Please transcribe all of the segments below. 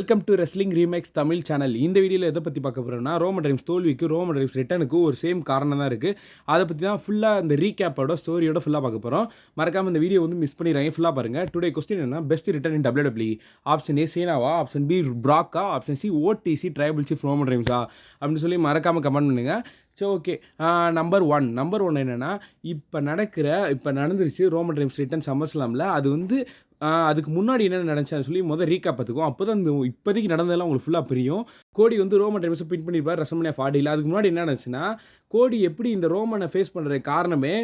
Welcome to wrestling remakes Tamil channel இந்த வீடியோவில் எதை பற்றி பார்க்க போகிறோம்னா ரோமன் ட்ரைம்ஸ் தோல்விக்கு ரோமன் ட்ரைம்ஸ் ரிட்டனுக்கு ஒரு சேம் காரணம் தான் இருக்குது அதை பற்றி தான் ஃபுல்லாக அந்த ரீகேப்போட ஸ்டோரியோட ஃபுல்லாக பார்க்க போகிறோம் மறக்காமல் இந்த வீடியோ வந்து மிஸ் பண்ணிடுறாங்க ஃபுல்லாக பாருங்கள் டுடே கொஸ்டின் என்ன best return in W option A சேனாவா option B ப்ராக்கா ஆப்ஷன் சி ஓடிசி ட்ரைபிள் சீஃப் ரோமன் ட்ரைம்ஸா அப்படின்னு சொல்லி மறக்காமல் கமெண்ட் பண்ணுங்கள் so okay number one number one என்னென்னா இப்போ நடக்கிற இப்போ நடந்துருச்சு ரோமன் ட்ரைம்ஸ் ரிட்டன் சம்மர்ஸ்லாமில் அது வந்து அதுக்கு முன்னாடி என்ன நடந்துச்சு சொல்லி முதல் ரீகாப் பார்த்துக்கும் அப்போ தான் இப்போதைக்கு நடந்ததெல்லாம் உங்களுக்கு ஃபுல்லாக புரியும். கோடி வந்து ரோமன் டைம்ஸை பின் பண்ணியிருப்பார் ரசமனியா ஃபாடியில் அதுக்கு முன்னாடி என்ன நடந்துச்சுன்னா கோடி எப்படி இந்த ரோமனை ஃபேஸ் பண்ணுற காரணமே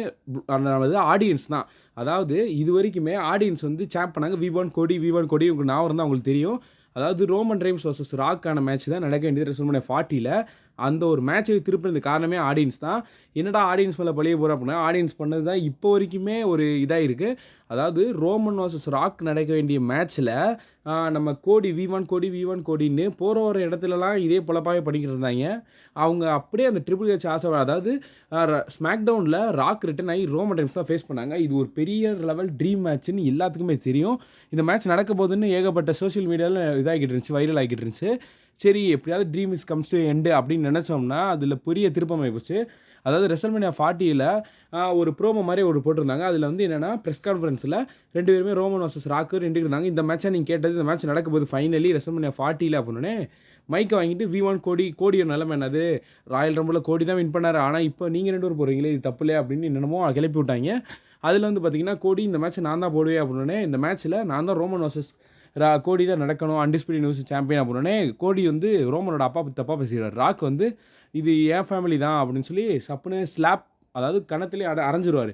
அதாவது ஆடியன்ஸ் தான். அதாவது இது வரைக்குமே ஆடியன்ஸ் வந்து சேப் பண்ணாங்க. விவான் கோடி விவான் கோடி உங்களுக்கு நான் தான் உங்களுக்கு தெரியும். அதாவது ரோமன் ட்ரைம்ஸ் வர்சஸ் ராக்கான மேட்ச் தான் நடக்க வேண்டியது ரசமனியா ஃபார்ட்டியில் அந்த ஒரு மேட்சை திருப்பினது காரணமே ஆடியன்ஸ் தான். என்னடா ஆடியன்ஸ் மேலே பழிய போகிற அப்படின்னா ஆடியன்ஸ் பண்ணது தான் இப்போ வரைக்குமே ஒரு இதாக இருக்குது அதாவது ரோமன் வர்சஸ் ராக் நடக்க வேண்டிய மேட்ச்சில் நம்ம Cody we want Cody we want கோடின்னு போகிற ஒரு இடத்துலலாம் இதே பொழப்பாகவே பண்ணிக்கிட்டு இருந்தாங்க. அவங்க அப்படியே அந்த ட்ரிபிள் ஹெச் ஆசை அதாவது ஸ்மாக் டவுனில் ராக் ரிட்டன் ஆகி ரோமன் டைம்ஸ் தான் ஃபேஸ் பண்ணாங்க. இது ஒரு பெரிய லெவல் ட்ரீம் மேட்ச்னு எல்லாத்துக்குமே தெரியும். இந்த மேட்ச் நடக்க போதுன்னு ஏகப்பட்ட சோஷியல் மீடியாவில் இதாகிட்டு இருந்துச்சு வைரல் ஆகிட்டு இருந்துச்சு. சரி எப்படியாவது dream is comes to end அப்படின்னு நினச்சோம்னா அதில் பெரிய திருப்பம் ஆயிப்போச்சு. அதாவது ரெசல்மேனியா ஃபார்ட்டியில் ஒரு ப்ரோமோ மாதிரி ஒரு போட்டிருந்தாங்க. அதில் வந்து என்னென்னா ப்ரெஸ் கான்ஃபரன்ஸில் ரெண்டு பேருமே ரோமன் வர்சஸ் ராக்கு ரெண்டு இருந்தாங்க இந்த மேட்சை நீங்கள் கேட்டது இந்த மேட்ச் நடக்க போகுது ஃபைனலி ரெசல்மேனியா ஃபார்ட்டியில் அப்படின்னே மைக்கை வாங்கிட்டு வி ஒன் கோடி கோடியோட நிலமை என்னது? ராயல் ரம்பில் கோடி தான் வின் பண்ணார். ஆனால் இப்போ நீங்கள் ரெண்டு பேர் போகிறீங்களே இது தப்பு இல்லையா அப்படின்னு என்னென்னமோ கிளப்பி விட்டாங்க. அதில் வந்து பார்த்தீங்கன்னா கோடி இந்த மேட்ச் நான் தான் போடுவேன் அப்படின்னே இந்த மேட்ச்சில் நான் தான் ரோமன் வர்சஸ் கோடி தான் நடக்கணும் அன்டிஸ்பியூட் நியூஸ் சாம்பியன் அப்படின்னே கோடி வந்து ரோமனோட அப்பா தப்பாக பேசுகிறார் ராக் வந்து இது என் ஃபேமிலி தான் அப்படின்னு சொல்லி சப்புன்னு ஸ்லாப் அதாவது கணத்துலேயே அட அரைஞ்சிருவார்.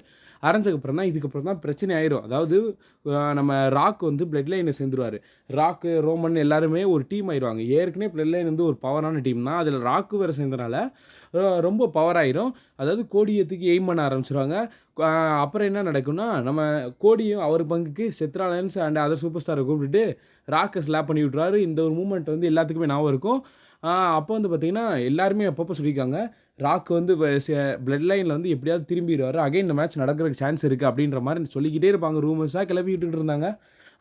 அரைஞ்சக்கப்புறம் தான் இதுக்கப்புறம் தான் பிரச்சனை ஆயிரும். அதாவது நம்ம ராக் வந்து பிளட் லைனை சேர்ந்துருவார். ராக்கு ரோமன் எல்லாருமே ஒரு டீம் ஆயிடுவாங்க ஏற்கனவே பிளட் லைன் வந்து ஒரு பவரான டீம் தான். அதில் ராக்கு வேறு சேர்ந்தனால ரொம்ப பவர் ஆயிரும். அதாவது கோடியத்துக்கு எய்ம் பண்ண ஆரம்பிச்சிருவாங்க. அப்புறம் என்ன நடக்கும்னா நம்ம கோடியும் அவர் பங்குக்கு Seth Rollins and other super ஸ்டாரை கூப்பிட்டுட்டு ராக்கை ஸ்லாப் பண்ணி விட்ருவாரு இந்த ஒரு மூமெண்ட் வந்து எல்லாத்துக்குமே ஞாபகம் இருக்கும். அப்போ வந்து பார்த்திங்கன்னா எல்லாருமே அப்பப்போ சொல்லியிருக்காங்க. ராக் வந்து பிளட் லைனில் வந்து எப்படியாவது திரும்பிடுவார். அகைன் இந்த மேட்ச் நடக்கிறதுக்கு சான்ஸ் இருக்குது அப்படின்ற மாதிரி சொல்லிக்கிட்டே இருப்பாங்க. ரூமர்ஸாக கிளப்பிக்கிட்டு இருந்தாங்க.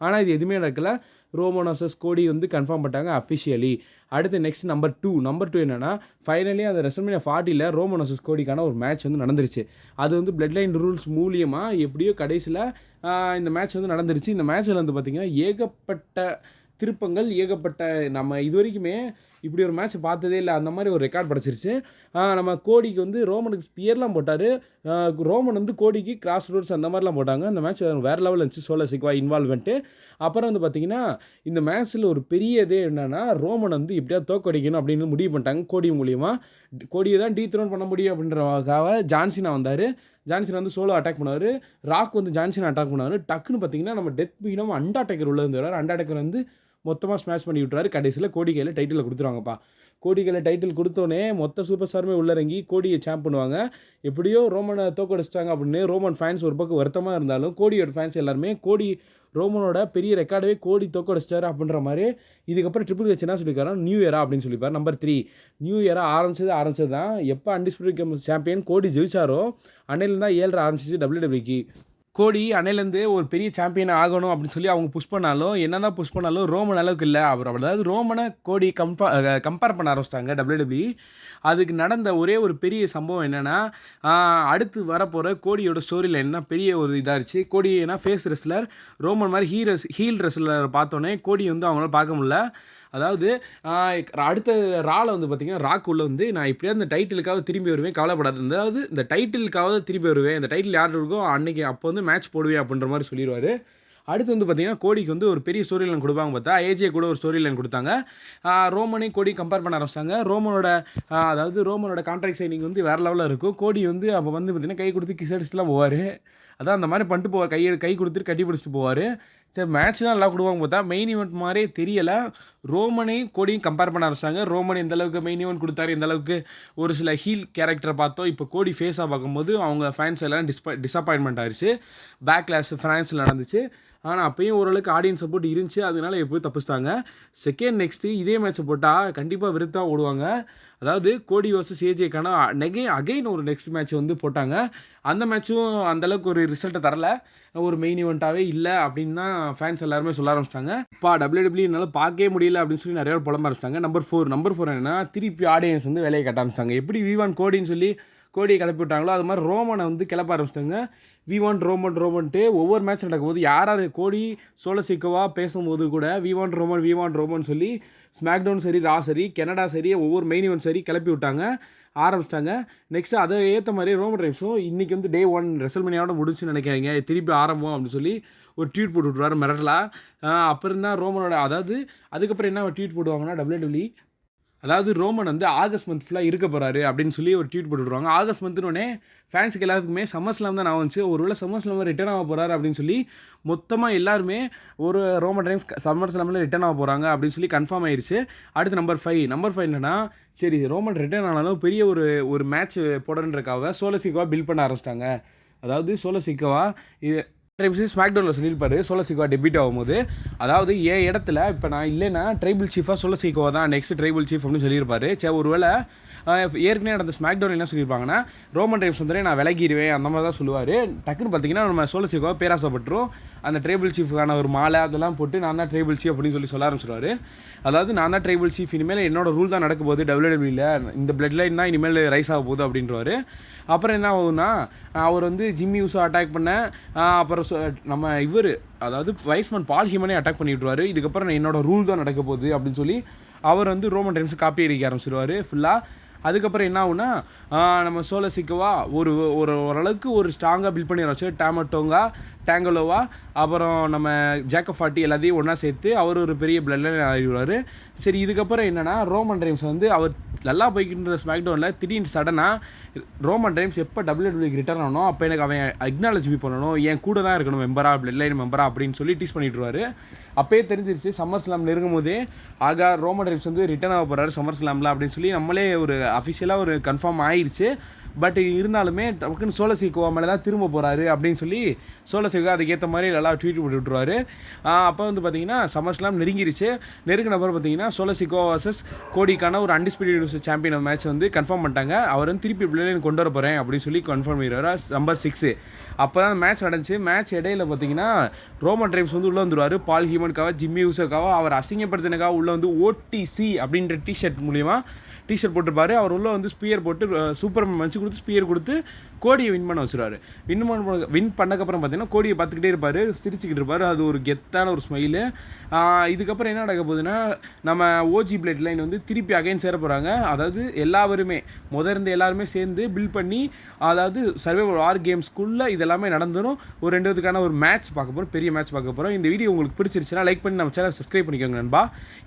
ஆனால் இது எதுவுமே நடக்கல. ரோமோனோசஸ் கோடி வந்து கன்ஃபார்ம் பண்ணிட்டாங்க அஃபிஷியலி அடுத்து next number two number two என்னென்னா ஃபைனலி அந்த ரெசல்மேனியா ஃபார்ட்டியில் ரோமோனோசஸ் கோடிக்கான ஒரு மேட்ச் வந்து நடந்துருச்சு. அது வந்து பிளட் லைன் ரூல்ஸ் மூலியமாக எப்படியோ கடைசியில் இந்த மேட்ச் வந்து நடந்துருச்சு. இந்த மேட்ச்சில் வந்து பார்த்திங்கன்னா ஏகப்பட்ட திருப்பங்கள் ஏகப்பட்ட நம்ம இது வரைக்குமே இப்படி ஒரு மேட்ச் பார்த்ததே இல்லை. அந்த மாதிரி ஒரு ரெக்கார்ட் படைச்சிருச்சு. நம்ம கோடிக்கு வந்து ரோமனுக்கு ஸ்பியர்லாம் போட்டார். ரோமன் வந்து கோடிக்கு கிராஸ் ரூட்ஸ் அந்த மாதிரிலாம் போட்டாங்க. அந்த மேட்ச் வேறு லெவலில் இருந்துச்சு. சோலோ சிக்வா இன்வால்வ்மெண்ட்டு அப்புறம் வந்து பார்த்திங்கன்னா இந்த மேட்ச்சில் ஒரு பெரிய இதே என்னென்னா ரோமன் வந்து எப்படியாவது தோக்கடிக்கணும் அப்படின்னு முடிவு பண்ணிட்டாங்க கோடி மூலியமாக கோடியை தான் டீ த்ரோன் பண்ண முடியும் அப்படின்றக்காக ஜான்சினா வந்தார். ஜான்சன் வந்து சோலோ அட்டாக் பண்ணார் ராக் வந்து ஜான்சன் அட்டாக் பண்ணார் டக்குன்னு பார்த்தீங்கன்னா நம்ம டெத் பீனம் அண்டாடேக்கர் உள்ள இருந்தார் அண்டாடேக்கர் வந்து மொத்தமாக ஸ்மாஷ் பண்ணி விட்றாரு கடைசியில் கோடிக்கையில் டைட்டில் கொடுத்துருவாங்கப்பா. கோடி டைட்டில் கொடுத்தோன்னே மொத்த சூப்பர் ஸ்டாருமே உள்ளிறங்கி கோடியை சாம்ப் பண்ணுவாங்க. எப்படியோ ரோமனை தோக்கடிச்சிட்டாங்க அப்படின்னு ரோமன் ஃபேன்ஸ் ஒரு பக்கம் வருத்தமாக இருந்தாலும் கோடியோட ஃபேன்ஸ் எல்லாருமே கோடி ரோமனோட பெரிய ரெக்கார்டவே கோடி தோக்கடிச்சிட்டார் அப்படின்ற மாதிரி இதுக்கப்புறம் ட்ரிபிள் ஹெச் என்ன சொல்லியிருக்காரு நியூ இயரா அப்படின்னு சொல்லியிருப்பார் நம்பர் த்ரீ நியூ இயரா ஆரம்பிச்சது ஆரம்பிச்சது தான் எப்போ அன்டிஸ்பியூட் சாம்பியன் கோடி ஜெயிச்சாரோ அன்னையிலேருந்து தான் ஏழரை ஆரம்பிச்சிச்சு டபிள்யூ டபிள்யூக்கு கோடி அணையிலேருந்து ஒரு பெரிய சாம்பியன் ஆகணும் அப்படின்னு சொல்லி அவங்க புஷ் பண்ணாலும் என்ன தான் புஷ் பண்ணாலும் ரோமன் அளவுக்கு இல்லை. அப்புறம் அதாவது ரோமனை கோடி கம்பா கம்பேர் பண்ண ஆரம்பிச்சிட்டாங்க டபிள்யூடபிள்யூ அதுக்கு நடந்த ஒரே ஒரு பெரிய சம்பவம் என்னென்னா அடுத்து வரப்போகிற கோடியோட ஸ்டோரியில் என்ன பெரிய ஒரு இதாகிடுச்சு கோடி ஏன்னா ஃபேஸ் ரெஸ்லர் ரோமன் மாதிரி ஹீரஸ் ஹீல் ரெஸ்லர் பார்த்தோன்னே கோடி வந்து அவங்களால பார்க்க முடியல. அதாவது அடுத்த ராவில் வந்து பார்த்திங்கன்னா ராக் உள்ள வந்து நான் இப்படியாவது அந்த டைட்டிலுக்காக திரும்பி வருவேன் கவலைப்படாது அதாவது இந்த டைட்டிலுக்காக திரும்பி வருவேன் இந்த டைட்டில் யார் இருக்கோ அன்றைக்கி அப்போ வந்து மேட்ச் போடுவேன் அப்படின்ற மாதிரி சொல்லிடுவார் அடுத்து வந்து பார்த்திங்கன்னா கோடிக்கு வந்து ஒரு பெரிய ஸ்டோரி லைன் கொடுப்பாங்க பார்த்தா ஏஜே கூட ஒரு ஸ்டோரி லைன் கொடுத்தாங்க. ரோமனையும் கோடி கம்பேர் பண்ண ஆரம்பிச்சாங்க ரோமனோட அதாவது ரோமனோட கான்ட்ராக்ட் சைனிங் வந்து வேறு லெவலில் இருக்கும். கோடி வந்து அப்போ வந்து பார்த்திங்கன்னா கை கொடுத்து கிஸ் அடிச்சுலாம் போவார். அதான் அந்த மாதிரி பண்ணிட்டு போவார் கையை கை கொடுத்துட்டு கட்டி பிடிச்சிட்டு போவார். சரி மேட்ச் தான் நல்லா கொடுவாங்க பார்த்தா மெயின் ஈவெண்ட் மாதிரியே தெரியலை. ரோமனையும் கோடியும் கம்பேர் பண்ண ஆரம்பிச்சாங்க ரோமன் எந்த அளவுக்கு மெயின் ஈவெண்ட் கொடுத்தாரு எந்த அளவுக்கு ஒரு சில ஹீல் கேரக்டரை பார்த்தோம். இப்போ கோடி ஃபேஸாக பார்க்கும்போது அவங்க ஃபேன்ஸ் எல்லாம் டிஸ்பா டிசப்பாயின்மெண்ட் ஆயிடுச்சு பேக் கிளாஸ் ஃப்ரான்ஸில் நடந்துச்சு. ஆனால் அப்பயும் ஓரளவுக்கு ஆடியன்ஸ் சப்போர்ட் இருந்துச்சு. அதனால எப்போயும் தப்பிச்சிட்டாங்க. செகண்ட் நெக்ஸ்ட்டு இதே மேட்ச்சை போட்டால் கண்டிப்பாக விருத்தாக ஓடுவாங்க. அதாவது கோடி வர்சஸ் ஏஜேக்கான நெகை அகைன் ஒரு நெக்ஸ்ட் மேட்ச் வந்து போட்டாங்க. அந்த மேட்ச்சும் அந்தளவுக்கு ஒரு ரிசல்ட்டை தரல. ஒரு மெயின் ஈவெண்ட்டாகவே இல்லை அப்படின்னு தான் ஃபேன்ஸ் எல்லாருமே சொல்ல ஆரம்பிச்சிட்டாங்க. இப்போ டபிள்யூடபிள்யூ என்னால் பார்க்கவே முடியல அப்படின்னு சொல்லி நிறைய பேர் புலம்ப ஆரம்பிச்சிட்டாங்க. நம்பர் ஃபோர் நம்பர் ஃபோர் என்னன்னா திருப்பி ஆடியன்ஸ் வந்து வேலையை கட்ட ஆரம்பிச்சாங்க எப்படி விவான் கோடின்னு சொல்லி கோடியை கிளப்பி விட்டாங்களோ அது மாதிரி ரோமனை வந்து கிளப்ப ஆரம்பிச்சிட்டாங்க. வி ஒன் ரோமன் ரோமன்ட்டு ஒவ்வொரு மேட்ச் நடக்கும்போது யார் யார் கோடி சோலசிக்கவா பேசும்போது கூட we want Roman we want Roman சொல்லி ஸ்மாக்டவுன் சரி ரா சரி கனடா சரி ஒவ்வொரு மெயின் இவன் சரி கிளப்பி விட்டாங்க ஆரம்பிச்சிட்டாங்க. நெக்ஸ்ட் அதை ஏற்ற மாதிரி ரோமன் ரைம்ஸும் இன்றைக்கி வந்து டே ஒன் ரெசல்மனியாவோட முடிச்சுன்னு நினைக்காதீங்க. திருப்பி ஆரம்பம் அப்படின்னு சொல்லி ஒரு ட்வீட் போட்டு விட்ருவார் மிரட்டலா. அப்புறம் தான் ரோமனோட அதாவது அதுக்கப்புறம் என்ன ட்வீட் போடுவாங்கன்னா டபிள்யூ அதாவது ரோமன் வந்து ஆகஸ்ட் மந்த் ஃபுல்லாக இருக்க போகிறாரு அப்படின்னு சொல்லி ஒரு ட்வீட் போட்டு ஆகஸ்ட் மந்த்னோடனே ஃபேன்ஸுக்கு எல்லாத்துக்குமே சம்மர்ஸ்லாம் தான் நான் வந்துச்சு. ஒருவேளை சம்மர் ஸ்லாம் ரிட்டர்ன் ஆக போகிறாரு அப்படின்னு சொல்லி மொத்தமாக எல்லாருமே ஒரு ரோமன் டைம்ஸ் சம்மர் ஸ்லாமில் ரிட்டர்ன் ஆக போகிறாங்க அப்படின்னு சொல்லி கன்ஃபார்ம் ஆயிடுச்சு அடுத்து நம்பர் ஃபைவ் நம்பர் ஃபைவ் என்னன்னா சரி ரோமன் ரிட்டர்ன் ஆனாலும் பெரிய ஒரு ஒரு மேட்ச் போடன்றக்காக சோலசிக்கோவா பில் பண்ண ஆரம்பிச்சிட்டாங்க. அதாவது சோலசிக்கவா இது டைம்ஸ் ஸ்மாக்டவுனில் சொல்லியிருப்பாரு. சோலசிக்கோவா டெபிட் ஆகும்போது. அதாவது ஏ இடத்துல இப்போ நான் இல்லைன்னா ட்ரைபிள் சீஃபாக சோலசிக்கோவா தான் நெக்ஸ்ட் ட்ரைபிள் சீஃப் அப்படின்னு சொல்லியிருப்பாரு. சரி ஒருவேளை ஏற்கனவே நடந்த ஸ்மாக்டவுன் என்ன சொல்லியிருப்பாங்கன்னா ரோமன் டைம்ஸ் வந்து நான் விலகிடுவேன் அந்த மாதிரி தான் சொல்லுவார். டக்குன்னு பார்த்தீங்கன்னா நம்ம சோழசிக்கோ பேராசப்பட்டுரும். அந்த ட்ரைபிள் சீஃபுக்கான ஒரு மாலை அதெல்லாம் போட்டு நான் தான் ட்ரைபிள் சீஃப் அப்படின்னு சொல்லி சொல்ல ஆரம்பிச்சிருவாரு. அதாவது நான் தான் ட்ரைபிள் சீஃப் இனிமேல் என்னோட ரூல் தான் நடக்க போகுது டபிள்யூடபிள்யூல இந்த பிளட் லைன் தான் இனிமேல் ரைஸ் ஆக போகுது அப்படின்றவாரு. அப்புறம் என்ன ஆகுதுன்னா அவர் வந்து ஜிம்மி யூஸோ அட்டாக் பண்ண அப்புறம் நம்ம இவர் அதாவது வைஸ்மன் பால் ஹிமனே அட்டாக் பண்ணி விட்ருவாரு இதுக்கப்புறம் என்னோட ரூல் தான் நடக்க போகுது அப்படின்னு சொல்லி அவர் வந்து ரோமன் டைம்ஸ் காப்பி அடிக்க ஆரம்பிச்சிருவார். ஃபுல்லாக அதுக்கப்புறம் என்ன ஆகுனா நம்ம சோள சிக்கவா ஒரு ஒரு ஓரளவுக்கு ஒரு ஸ்ட்ராங்காக பில்ட் பண்ணி வச்சு டேமட்டோங்கா டேங்கலோவா அப்புறம் நம்ம ஜேக்கப் ஃபார்ட்டி எல்லாத்தையும் ஒன்றா சேர்த்து அவர் ஒரு பெரிய பிளட்லைன் ஆகிடுவார் சரி இதுக்கப்புறம் என்னென்னா ரோமன் டைம்ஸ் வந்து அவர் நல்லா போய்கின்ற ஸ்மாக்டவுனில் திடீர்னு சடனாக ரோமன் டைம்ஸ் எப்போ டபிள்யூடபிள்யூக்கு ரிட்டர்ன் ஆனோ அப்போ எனக்கு அவன் அக்னாலஜி பண்ணணும் என் கூட தான் இருக்கணும் மெம்பரா பிளட்லைன் மெம்பராக மெம்பரா அப்படின்னு சொல்லி டீஸ் பண்ணிட்டுருவாரு. அப்போயே தெரிஞ்சிருச்சு சம்மர் ஸ்லாம் நெருங்கும் போதே ஆகா ரோமன் டைம்ஸ் வந்து ரிட்டர்ன் ஆக போகிறாரு சம்மர் ஸ்லாமில் அப்படின்னு சொல்லி நம்மளே ஒரு அஃபிஷியலாக ஒரு கன்ஃபார்ம் ஆயிடுச்சு பட் இருந்தாலுமே டக்குன்னு சோலசிக்கோவா மேலே தான் திரும்ப போகிறாரு அப்படின்னு சொல்லி சோலசிக்கோ அதுக்கேற்ற மாதிரி நல்லா ட்வீட் போட்டு விட்ருவாரு அப்போ வந்து பார்த்தீங்கன்னா சமர்ஸ்லாம் நெருங்கிருச்சு. நெருங்கின பிறகு பார்த்தீங்கன்னா சோலசிக்கோ வர்சஸ் கோடிக்கான ஒரு அன்டிஸ்பியூட்டட் யூனிவர்ஸ் சாம்பியன் மேட்ச் வந்து கன்ஃபார்ம் பண்ணிட்டாங்க. அவர் வந்து திருப்பி பிள்ளைங்க கொண்டு வர போகிறேன் அப்படின்னு சொல்லி கன்ஃபார்ம் பண்ணிடுவார். நம்பர் சிக்ஸு அப்போ தான் மேட்ச் நடந்துச்சு. மேட்ச் இடையில பார்த்தீங்கன்னா ரோமன் ட்ரைம்ஸ் வந்து உள்ளே வந்துருவார். பால் ஹியூமனுக்காக ஜிம்மி யூஸுக்காக அவர் அசிங்கப்படுத்தினக்காக உள்ளே வந்து ஓடிசி அப்படின்ற டிஷர்ட் மூலிமா டிஷர்ட் போட்டிருப்பாரு. அவர் உள்ளே வந்து ஸ்பியர் போட்டு சூப்பர் மன்ச்சு கொடுத்து ஸ்பியர் கொடுத்து கோடியை வின் பண்ண வச்சுருவாரு. வின் பண்ண வின் பண்ணக்கப்புறம் பார்த்தீங்கன்னா கோடியை பார்த்துக்கிட்டே இருப்பார் சிரிச்சுக்கிட்டு இருப்பார். அது ஒரு கெத்தான ஒரு ஸ்மைலு இதுக்கப்புறம் என்ன நடக்க போகுதுன்னா நம்ம ஓஜி பிளேட் லைன் வந்து திருப்பி அகைன் சேர போகிறாங்க அதாவது எல்லாருமே முதல் எல்லாருமே சேர்ந்து பில்ட் பண்ணி அதாவது சர்வைவல் ஆர் கேம்ஸ்குள்ளே இதெல்லாமே நடந்துடும் ஒரு ரெண்டுக்கான ஒரு மேட்ச் பார்க்க போகிறோம் பெரிய மேட்ச் பார்க்க போகிறோம் இந்த வீடியோ உங்களுக்கு பிடிச்சிருச்சுன்னா லைக் பண்ணி நம்ம சேனல் சப்ஸ்கிரைப் பண்ணிக்கோங்க நண்பா.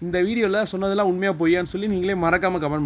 இந்த வீடியோவில் சொன்னதெல்லாம் உண்மையாக பொய்யான்னு சொல்லி நீங்களே மறக்காமல் கமெண்ட்